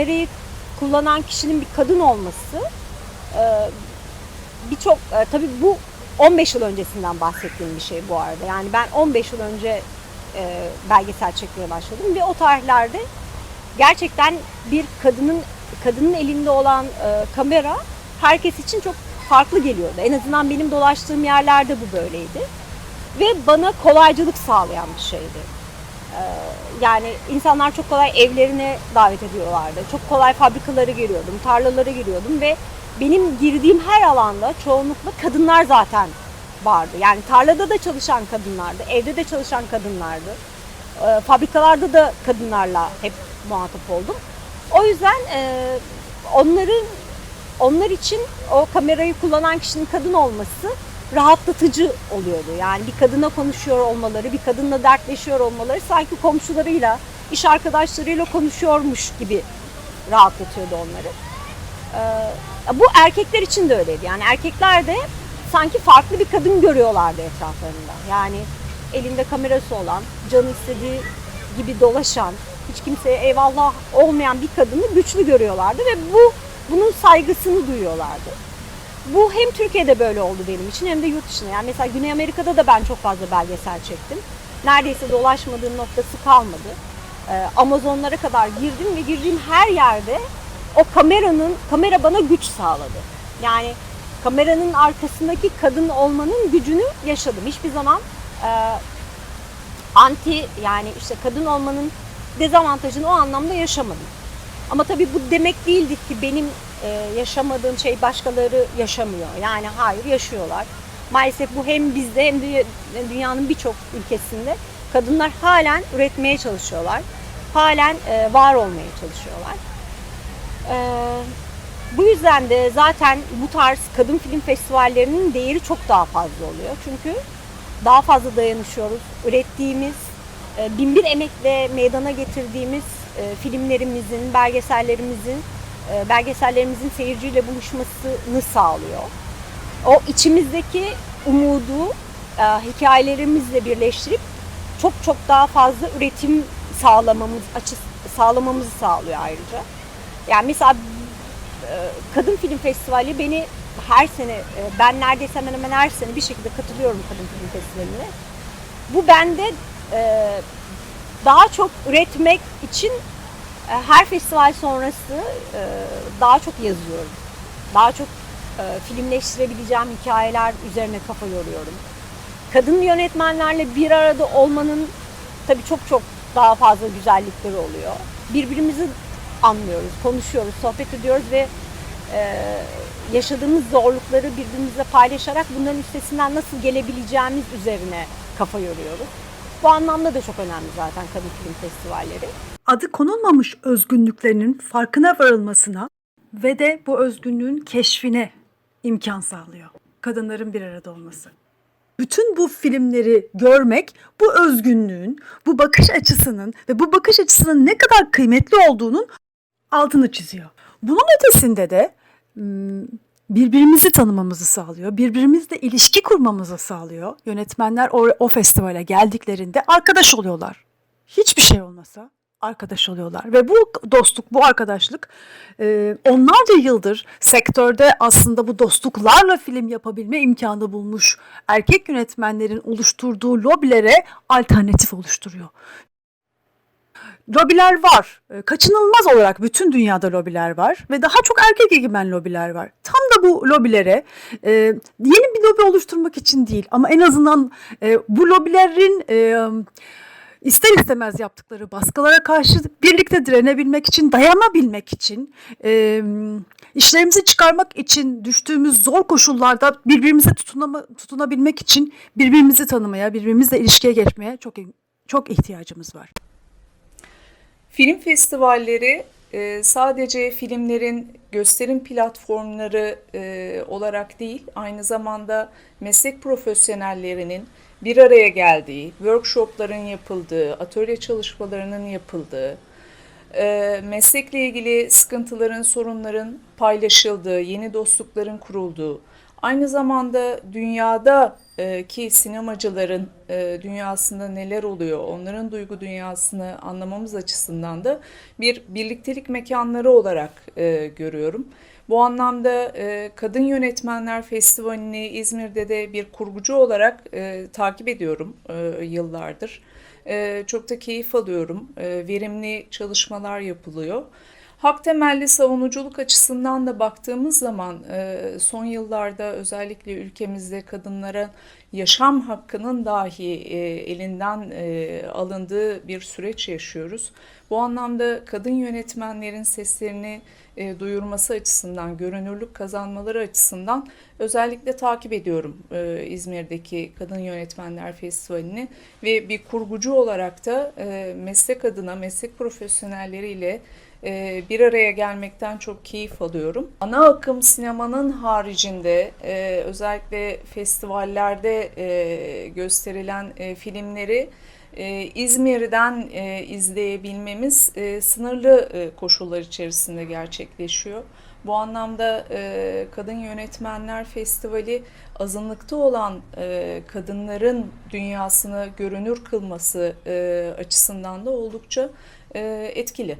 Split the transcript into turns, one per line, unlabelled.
Kamerayı kullanan kişinin bir kadın olması e, birçok e, tabii bu 15 yıl öncesinden bahsettiğim bir şey bu arada. Yani ben 15 yıl önce e, belgesel çekmeye başladım ve o tarihlerde gerçekten bir kadının kadının elinde olan kamera herkes için çok farklı geliyordu. En azından benim dolaştığım yerlerde bu böyleydi. Ve bana kolaycılık sağlayan bir şeydi. Ee, yani insanlar çok kolay evlerine davet ediyorlardı. Çok kolay fabrikalara giriyordum, tarlalara giriyordum ve benim girdiğim her alanda çoğunlukla kadınlar zaten vardı. Yani tarlada da çalışan kadınlardı, evde de çalışan kadınlardı. Ee, fabrikalarda da kadınlarla hep muhatap oldum. O yüzden e, onların onlar için o kamerayı kullanan kişinin kadın olması rahatlatıcı oluyordu. Yani bir kadına konuşuyor olmaları, bir kadınla dertleşiyor olmaları sanki komşularıyla, iş arkadaşlarıyla konuşuyormuş gibi rahatlatıyordu onları. Ee, bu erkekler için de öyleydi. Yani erkekler de sanki farklı bir kadın görüyorlardı etraflarında. Yani elinde kamerası olan, canı istediği gibi dolaşan, hiç kimseye eyvallah olmayan bir kadını güçlü görüyorlardı ve bu bunun saygısını duyuyorlardı. Bu hem Türkiye'de böyle oldu benim için hem de yurt dışında. Yani mesela Güney Amerika'da da ben çok fazla belgesel çektim. Neredeyse dolaşmadığım noktası kalmadı. Ee, Amazonlara kadar girdim ve girdiğim her yerde o kameranın, kamera bana güç sağladı. Yani kameranın arkasındaki kadın olmanın gücünü yaşadım. Hiçbir zaman e, anti yani işte kadın olmanın dezavantajını o anlamda yaşamadım. Ama tabii bu demek değildir ki benim e, yaşamadığım şey başkaları yaşamıyor. Yani hayır yaşıyorlar. Maalesef bu hem bizde hem de dünyanın birçok ülkesinde kadınlar halen üretmeye çalışıyorlar. Halen e, var olmaya çalışıyorlar. E, bu yüzden de zaten bu tarz kadın film festivallerinin değeri çok daha fazla oluyor. Çünkü daha fazla dayanışıyoruz. Ürettiğimiz, e, binbir emekle meydana getirdiğimiz e, filmlerimizin, belgesellerimizin, e, belgesellerimizin seyirciyle buluşmasını sağlıyor. O içimizdeki umudu e, hikayelerimizle birleştirip çok çok daha fazla üretim sağlamamız sağlamamızı sağlıyor ayrıca. Yani mesela e, Kadın Film Festivali beni her sene, ben neredeyse hemen hemen her sene bir şekilde katılıyorum Kadın Film Festivali'ne. Bu bende daha çok üretmek için her festival sonrası e, daha çok yazıyorum. Daha çok e, filmleştirebileceğim hikayeler üzerine kafa yoruyorum. Kadın yönetmenlerle bir arada olmanın tabii çok çok daha fazla güzellikleri oluyor. Birbirimizi anlıyoruz, konuşuyoruz, sohbet ediyoruz ve e, yaşadığımız zorlukları birbirimizle paylaşarak bunların üstesinden nasıl gelebileceğimiz üzerine kafa yoruyoruz. Bu anlamda da çok önemli zaten kadın film festivalleri.
Adı konulmamış özgünlüklerinin farkına varılmasına ve de bu özgünlüğün keşfine imkan sağlıyor. Kadınların bir arada olması. Bütün bu filmleri görmek bu özgünlüğün, bu bakış açısının ve bu bakış açısının ne kadar kıymetli olduğunun altını çiziyor. Bunun ötesinde de birbirimizi tanımamızı sağlıyor. Birbirimizle ilişki kurmamızı sağlıyor. Yönetmenler o, o festivale geldiklerinde arkadaş oluyorlar. Hiçbir şey olmasa arkadaş oluyorlar ve bu dostluk, bu arkadaşlık e, onlarca yıldır sektörde aslında bu dostluklarla film yapabilme imkanı bulmuş erkek yönetmenlerin oluşturduğu lobilere alternatif oluşturuyor. Lobiler var. E, Kaçınılmaz olarak bütün dünyada lobiler var ve daha çok erkek egemen lobiler var. Tam da bu lobilere e, yeni bir lobi oluşturmak için değil ama en azından e, bu lobilerin e, ister istemez yaptıkları baskılara karşı birlikte direnebilmek için, dayanabilmek için, e, işlerimizi çıkarmak için düştüğümüz zor koşullarda birbirimize tutunama, tutunabilmek için birbirimizi tanımaya, birbirimizle ilişkiye geçmeye çok çok ihtiyacımız var.
Film festivalleri e, sadece filmlerin gösterim platformları e, olarak değil, aynı zamanda meslek profesyonellerinin bir araya geldiği, workshopların yapıldığı, atölye çalışmalarının yapıldığı, e, meslekle ilgili sıkıntıların, sorunların paylaşıldığı, yeni dostlukların kurulduğu, Aynı zamanda dünyada e, ki sinemacıların e, dünyasında neler oluyor, onların duygu dünyasını anlamamız açısından da bir birliktelik mekanları olarak e, görüyorum. Bu anlamda Kadın Yönetmenler Festivali'ni İzmir'de de bir kurgucu olarak takip ediyorum yıllardır. Çok da keyif alıyorum. Verimli çalışmalar yapılıyor. Hak temelli savunuculuk açısından da baktığımız zaman e, son yıllarda özellikle ülkemizde kadınlara yaşam hakkının dahi e, elinden e, alındığı bir süreç yaşıyoruz. Bu anlamda kadın yönetmenlerin seslerini duyurması açısından, görünürlük kazanmaları açısından özellikle takip ediyorum İzmir'deki Kadın Yönetmenler Festivali'ni ve bir kurgucu olarak da meslek adına, meslek profesyonelleriyle e, bir araya gelmekten çok keyif alıyorum. Ana akım sinemanın haricinde e, özellikle festivallerde e, gösterilen e, filmleri e, İzmir'den e, izleyebilmemiz e, sınırlı e, koşullar içerisinde gerçekleşiyor. Bu anlamda e, Kadın Yönetmenler Festivali azınlıkta olan e, kadınların dünyasını görünür kılması e, açısından da oldukça e, etkili.